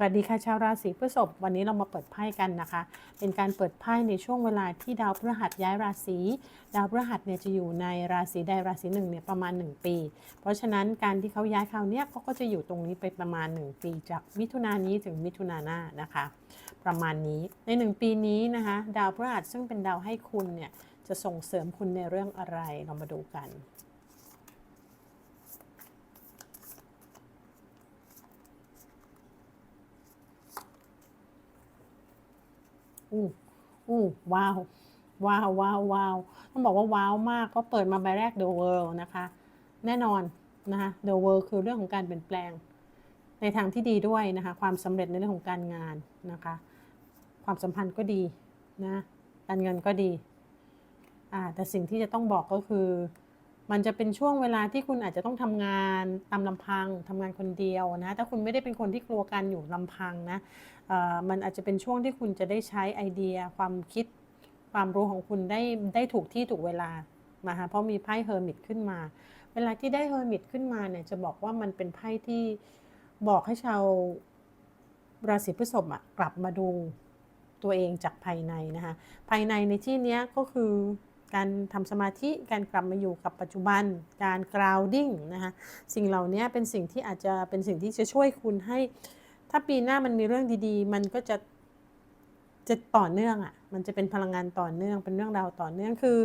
สวัสดีค่ะชาวราศีพฤษภวันนี้เรามาเปิดไพ่กันนะคะ เป็นการเปิดไพ่ในช่วงเวลาที่ดาวพฤหัสย้ายราศีดาวพฤหัสเนี่ยจะอยู่ในราศีใดราศีหนึ่งเนี่ยประมาณ 1 ปี เพราะฉะนั้นการที่เขาย้ายคราวนี้เขาก็จะอยู่ตรงนี้ไปประมาณ 1 ปี จากมิถุนายนนี้ถึงมิถุนายนหน้านะคะ ประมาณนี้ใน 1 ปีนี้นะคะ ดาวพฤหัสซึ่งเป็นดาวให้คุณเนี่ยจะส่งเสริมคุณในเรื่องอะไรเรามาดูกัน อู้อู้ว้าวว้าวว้าวว้าวต้องบอกว่าว้าวมากเพราะเปิดมาใบแรก The World นะคะ แน่นอนนะคะ The World คือเรื่องของการเปลี่ยนแปลง ในทางที่ดีด้วยนะคะ ความสำเร็จในเรื่องของการงานนะคะ ความสัมพันธ์ก็ดีนะการเงินก็ดีอ่าแต่สิ่งที่จะต้องบอกก็คือ มันจะเป็นช่วงเวลาที่คุณอาจจะต้องทำงานตามลำพังทำงานคนเดียวนะ ถ้าคุณไม่ได้เป็นคนที่กลัวการอยู่ลำพังนะมันอาจจะเป็นช่วงที่คุณจะได้ใช้ไอเดีย ความคิด ความรู้ของคุณได้ได้ถูกที่ถูกเวลามาฮะเพราะมีไพ่เฮอร์มิตขึ้นมา เวลาที่ได้เฮอร์มิตขึ้นมาเนี่ยจะบอกว่ามันเป็นไพ่ที่บอกให้ชาวราศีพฤษภอะกลับมาดูตัวเองจากภายในนะคะภายในในที่นี้ก็คือ การทำสมาธิ การกลับมาอยู่กับปัจจุบัน การ grounding นะคะสิ่งเหล่านี้เป็นสิ่งที่อาจจะเป็นสิ่งที่จะช่วยคุณให้ ถ้าปีหน้ามันมีเรื่องดีๆ มันก็จะจะต่อเนื่องอะ่ะ มันจะเป็นพลังงานต่อเนื่อง เป็นเรื่องราวต่อเนื่อง คือ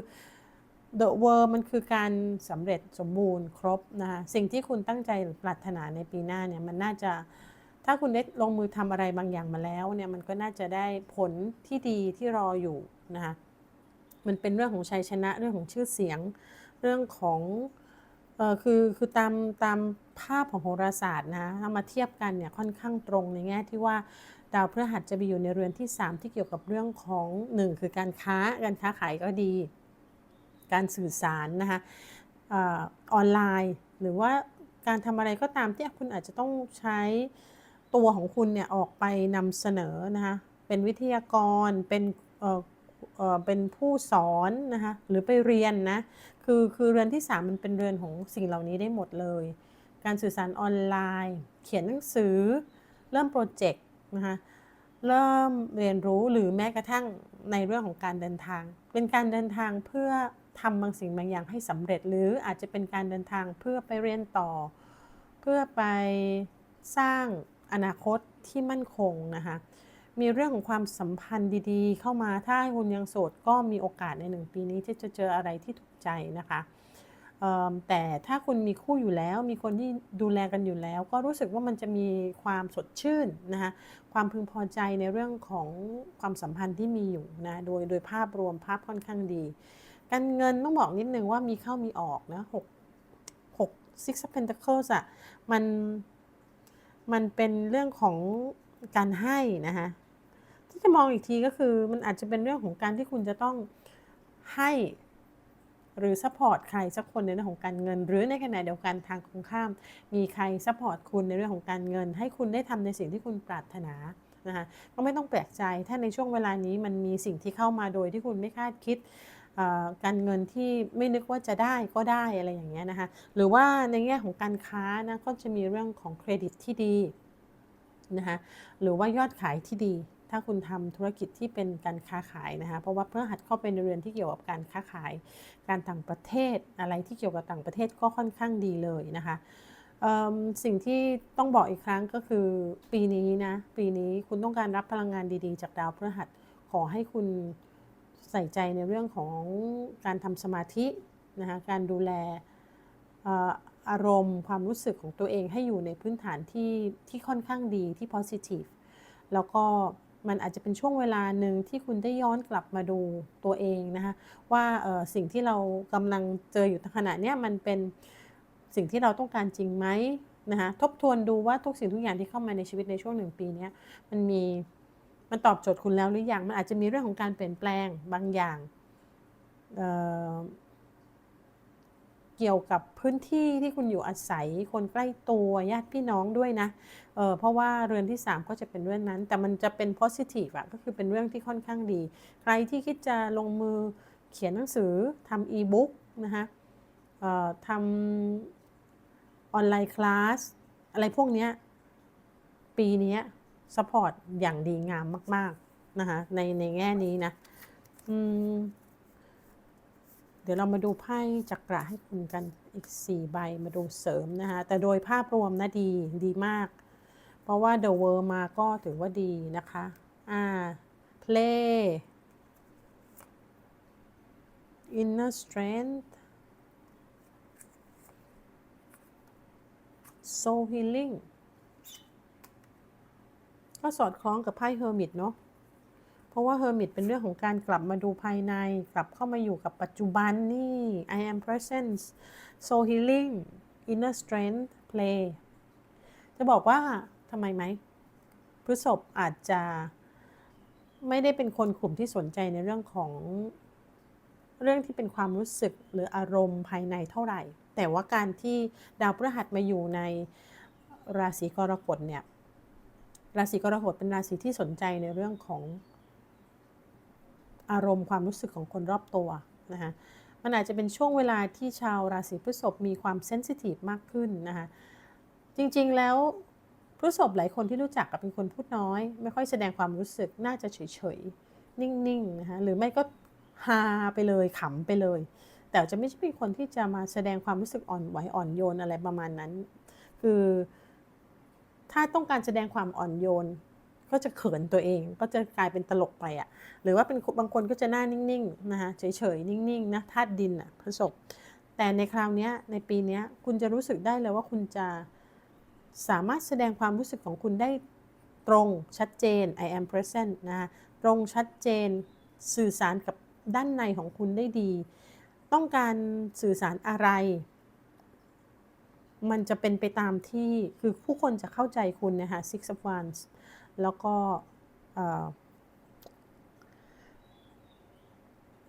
The World มันคือการสำเร็จสมบูรณ์ครบนะคะ สิ่งที่คุณตั้งใจหรือปรารถนาในปีหน้าเนี่ย มันน่าจะ ถ้าคุณได้ลงมือทำอะไรบางอย่างมาแล้วเนี่ย มันก็น่าจะได้ผลที่ดีที่รออยู่นะคะ มันเป็นเรื่องของชัยชนะเรื่องของชื่อเสียง เรื่องของเออคือคือตามตามภาพของโหราศาสตร์นะถ้ามาเทียบกันเนี่ยค่อนข้างตรงในแง่ที่ว่าดาวพฤหัสจะไปอยู่ในเรือนที่ 3 ที่เกี่ยวกับเรื่องของ 1 คือการค้าการค้าขายก็ดี การสื่อสารนะคะออนไลน์ หรือว่าการทำอะไรก็ตามที่คุณอาจจะต้องใช้ตัวของคุณเนี่ยออกไปนำเสนอนะคะเป็นวิทยากรเป็น เป็นผู้สอนนะคะหรือไปเรียนนะคือคือเรือนที่ 3 มันเป็นเรือนของสิ่งเหล่านี้ได้หมดเลย การสื่อสารออนไลน์ เขียนหนังสือ เริ่มโปรเจกต์นะคะเริ่มเรียนรู้หรือแม้กระทั่งในเรื่องของการเดินทาง เป็นการเดินทางเพื่อทำบางสิ่งบางอย่างให้สำเร็จ หรืออาจจะเป็นการเดินทางเพื่อไปเรียนต่อ เพื่อไปสร้างอนาคตที่มั่นคงนะคะ มีเรื่องของความสัมพันธ์ดี ๆ เข้ามาถ้าคุณยังโสดก็มีโอกาสในหนึ่งปีนี้ที่จะเจออะไรที่ถูกใจนะคะแต่ถ้าคุณมีคู่อยู่แล้ว มีคนที่ดูแลกันอยู่แล้ว ก็รู้สึกว่ามันจะมีความสดชื่นนะคะความพึงพอใจในเรื่องของความสัมพันธ์ที่มีอยู่นะโดยโดยภาพรวมภาพค่อนข้างดี การเงินต้องบอกนิดนึงว่ามีเข้ามีออกนะหกหก six of pentacles อะมันมันเป็นเรื่องของการให้นะคะ จะมองอีกทีก็คือมันอาจจะเป็นเรื่องของการที่คุณจะต้องให้หรือซัพพอร์ตใครสักคนในเรื่องของการเงิน หรือในขณะเดียวกันทางตรงข้าม มีใครซัพพอร์ตคุณในเรื่องของการเงิน ให้คุณได้ทำในสิ่งที่คุณปรารถนานะคะก็ไม่ต้องแปลกใจถ้าในช่วงเวลานี้มันมีสิ่งที่เข้ามาโดยที่คุณไม่คาดคิดการเงินที่ไม่นึกว่าจะได้ก็ได้อะไรอย่างเงี้ยนะคะหรือว่าในแง่ของการค้านะก็จะมีเรื่องของเครดิตที่ดีนะคะหรือว่ายอดขายที่ดี ถ้าคุณทำธุรกิจที่เป็นการค้าขายนะคะ เพราะว่าเพื่อหัดเข้าไปในเรือนที่เกี่ยวกับการค้าขาย การต่างประเทศอะไรที่เกี่ยวกับต่างประเทศก็ค่อนข้างดีเลยนะคะสิ่งที่ต้องบอกอีกครั้งก็คือปีนี้นะปีนี้คุณต้องการรับพลังงานดีๆ จากดาวพฤหัสขอให้คุณใส่ใจในเรื่องของการทำสมาธินะคะการดูแลอารมณ์ความรู้สึกของตัวเองให้อยู่ในพื้นฐานที่ที่ค่อนข้างดีที่ positive แล้วก็ มันอาจจะเป็นช่วงเวลาหนึ่งที่คุณได้ย้อนกลับมาดูตัวเองนะคะว่าสิ่งที่เรากำลังเจออยู่ขณะนี้มันเป็นสิ่งที่เราต้องการจริงไหมนะคะทบทวนดูว่าทุกสิ่งทุกอย่างที่เข้ามาในชีวิตในช่วงหนึ่งปีนี้มันมีมันตอบโจทย์คุณแล้วหรือยังมันอาจจะมีเรื่องของการเปลี่ยนแปลงบางอย่าง เกี่ยวกับพื้นที่ที่คุณอยู่อาศัย คนใกล้ตัวญาติพี่น้องด้วยนะเเพราะว่าเรือนที่ 3 ก็จะเป็นเรื่องนั้น แต่มันจะเป็น positive อะก็คือเป็นเรื่องที่ค่อนข้างดี ใครที่คิดจะลงมือเขียนหนังสือทำอีบุ๊กนะคะทำออนไลน์คลาสอะไรพวกนี้ปีนี้ซัพพอร์ตอย่างดีงามมาก ๆ นะคะในในแง่นี้นะ อืม เดี๋ยวเรามาดูไพ่จักระให้คุณกันอีก 4 ใบมาดูเสริมนะคะแต่โดยภาพรวมนะดีดีมาก เพราะว่า The World มาก็ถือว่าดีนะคะอ่า Play Inner Strength Soul Healing ก็สอดคล้องกับไพ่ Hermit เนาะ เพราะว่า Hermit เป็นเรื่องของการกลับมาดูภายใน กลับเข้ามาอยู่กับปัจจุบันนี่ I am present Soul Healing Inner Strength Play จะบอกว่าทำไมไหมพฤษภอาจจะไม่ได้เป็นคนกลุ่มที่สนใจในเรื่องของเรื่องที่เป็นความรู้สึกหรืออารมณ์ภายในเท่าไหร่ แต่ว่าการที่ดาวพฤหัสมาอยู่ในราศีกรกฎเนี่ย ราศีกรกฎเป็นราศีที่สนใจในเรื่องของ อารมณ์ความรู้สึกของคนรอบตัวนะคะมันอาจจะเป็นช่วงเวลาที่ชาวราศีพฤษภมีความเซนซิทีฟมากขึ้นนะคะจริงๆแล้วพฤษภหลายคนที่รู้จักกับเป็นคนพูดน้อย ไม่ค่อยแสดงความรู้สึกน่าจะเฉยๆ นิ่งๆนะคะหรือไม่ก็ฮาไปเลยขำไปเลย แต่จะไม่ใช่เป็นคนที่จะมาแสดงความรู้สึกอ่อนไหวอ่อนโยนอะไรประมาณนั้น คือ ถ้าต้องการแสดงความอ่อนโยน ก็จะเขินตัวเอง ก็จะกลายเป็นตลกไปอะ่ะ หรือว่าเป็นบางคนก็จะหน้านิ่งๆนะคะเฉยๆนิ่งๆนะธาตุดินอะ่ะพระศพแต่ในคราวนี้ในปีนี้คุณจะรู้สึกได้เลยว่าคุณจะสามารถแสดงความรู้สึกของคุณได้ตรงชัดเจน I am present นะคะตรงชัดเจนสื่อสารกับด้านในของคุณได้ดี ต้องการสื่อสารอะไร มันจะเป็นไปตามที่คือผู้คนจะเข้าใจคุณนะคะ Six of Wands แล้วก็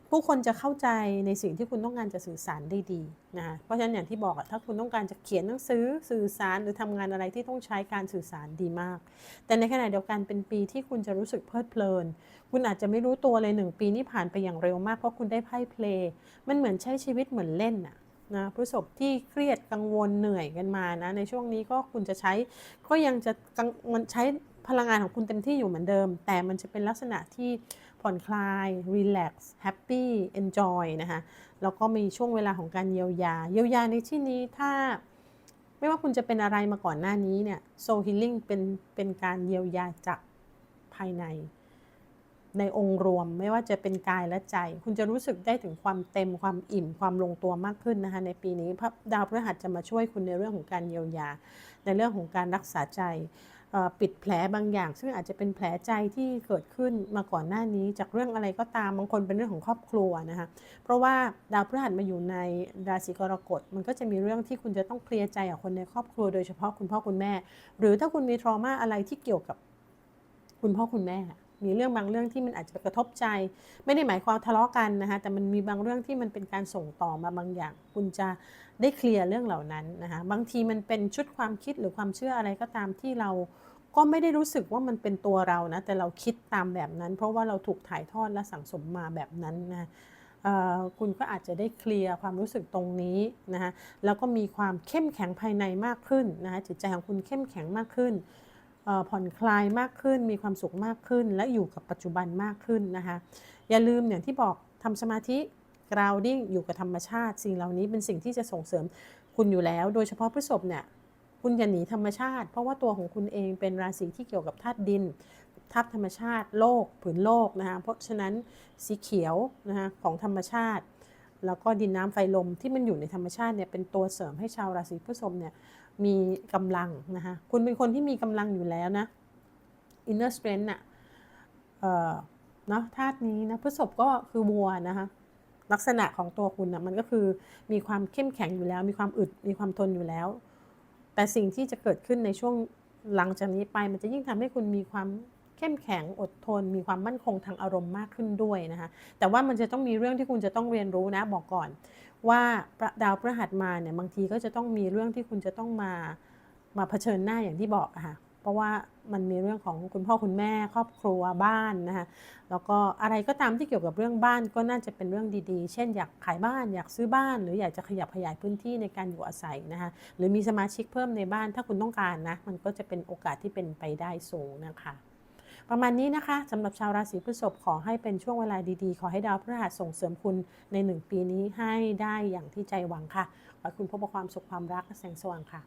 ผู้คนจะเข้าใจในสิ่งที่คุณต้องการจะสื่อสารได้ดีนะเพราะฉะนั้นอย่างที่บอกถ้าคุณต้องการจะเขียนหนังสือสื่อสารหรือทำงานอะไรที่ต้องใช้การสื่อสารดีมาก แต่ในขณะเดียวกันเป็นปีที่คุณจะรู้สึกเพลิดเพลิน คุณอาจจะไม่รู้ตัวเลยหนึ่งปีนี้ผ่านไปอย่างเร็วมากเพราะคุณได้ไพ่เพลย์มันเหมือนใช้ชีวิตเหมือนเล่นอะนะผู้ศพที่เครียดกังวลเหนื่อยกันมานะในช่วงนี้ก็คุณจะใช้ก็ยังจะมันใช้ พลังงานของคุณเต็มที่อยู่เหมือนเดิม แต่มันจะเป็นลักษณะที่ผ่อนคลาย relax happy enjoy นะคะแล้วก็มีช่วงเวลาของการเยียวยา เยียวยาในที่นี้ถ้าไม่ว่าคุณจะเป็นอะไรมาก่อนหน้านี้เนี่ย soul healing เป็นเป็นการเยียวยาจากภายใน ในองค์รวมไม่ว่าจะเป็นกายและใจ คุณจะรู้สึกได้ถึงความเต็มความอิ่มความลงตัวมากขึ้นนะคะในปีนี้พระดาวพฤหัสจะมาช่วยคุณในเรื่องของการเยียวยา ในเรื่องของการรักษาใจ ปิดแผลบางอย่าง ซึ่งอาจจะเป็นแผลใจที่เกิดขึ้นมาก่อนหน้านี้จากเรื่องอะไรก็ตามบางคนเป็นเรื่องของครอบครัวนะคะเพราะว่าดาวพฤหัสมาอยู่ในราศีกรกฎมันก็จะมีเรื่องที่คุณจะต้องเคลียร์ใจกับคนในครอบครัวโดยเฉพาะคุณพ่อคุณแม่ หรือถ้าคุณมีทรมาอะไรที่เกี่ยวกับคุณพ่อคุณแม่ มีเรื่องบางเรื่องที่มันอาจจะกระทบใจ ไม่ได้หมายความทะเลาะกันนะคะแต่มันมีบางเรื่องที่มันเป็นการส่งต่อมาบางอย่าง คุณจะได้เคลียร์เรื่องเหล่านั้นนะคะบางทีมันเป็นชุดความคิดหรือความเชื่ออะไรก็ตามที่เราก็ไม่ได้รู้สึกว่ามันเป็นตัวเรานะแต่เราคิดตามแบบนั้น เพราะว่าเราถูกถ่ายทอดและสั่งสมมาแบบนั้นนะคุณก็อาจจะได้เคลียร์ความรู้สึกตรงนี้นะคะแล้วก็มีความเข้มแข็งภายในมากขึ้นนะคะจิตใจของคุณเข้มแข็งมากขึ้น ผ่อนคลายมากขึ้น มีความสุขมากขึ้น และอยู่กับปัจจุบันมากขึ้นนะคะ อย่าลืมอย่างที่บอกทำสมาธิ grounding อยู่กับธรรมชาติ สิ่งเหล่านี้เป็นสิ่งที่จะส่งเสริมคุณอยู่แล้ว โดยเฉพาะพฤษภเนี่ยคุณอย่าหนีธรรมชาติ เพราะว่าตัวของคุณเองเป็นราศีที่เกี่ยวกับธาตุดินธาตุธรรมชาติโลกผืนโลกนะคะเพราะฉะนั้นสีเขียวนะคะของธรรมชาติ แล้วก็ดินน้ำไฟลมที่มันอยู่ในธรรมชาติเนี่ยเป็นตัวเสริมให้ชาวราศีพฤษภเนี่ย มีกำลังนะคะคุณเป็นคนที่มีกำลังอยู่แล้วนะ inner strength น่ะเอ่อเนาะธาตุนี้นะพฤษภก็คือวัวนะคะลักษณะของตัวคุณนะมันก็คือมีความเข้มแข็งอยู่แล้ว มีความอึดมีความทนอยู่แล้ว แต่สิ่งที่จะเกิดขึ้นในช่วงหลังจากนี้ไปมันจะยิ่งทำให้คุณมีความ เข้มแข็งอดทน มีความมั่นคงทางอารมณ์มากขึ้นด้วยนะคะแต่ว่ามันจะต้องมีเรื่องที่คุณจะต้องเรียนรู้นะบอกก่อน ว่าดาวพฤหัสมาเนี่ยบางทีก็จะต้องมีเรื่องที่คุณจะต้องมามาเผชิญหน้าอย่างที่บอกค่ะเพราะว่ามันมีเรื่องของคุณพ่อคุณแม่ครอบครัวบ้านนะคะแล้วก็อะไรก็ตามที่เกี่ยวกับเรื่องบ้านก็น่าจะเป็นเรื่องดีๆ เช่นอยากขายบ้านอยากซื้อบ้าน หรืออยากจะขยับขยายพื้นที่ในการอยู่อาศัยนะคะหรือมีสมาชิกเพิ่มในบ้านถ้าคุณต้องการนะมันก็จะเป็นโอกาสที่เป็นไปได้สูงนะคะ ประมาณนี้นะคะสำหรับชาวราศีพฤษภขอให้เป็นช่วงเวลาดีๆ ขอให้ดาวพฤหัสส่งเสริมคุณในหนึ่งปีนี้ให้ได้อย่างที่ใจหวังค่ะ ขอให้คุณพบกับความสุขความรักและแสงสว่างค่ะ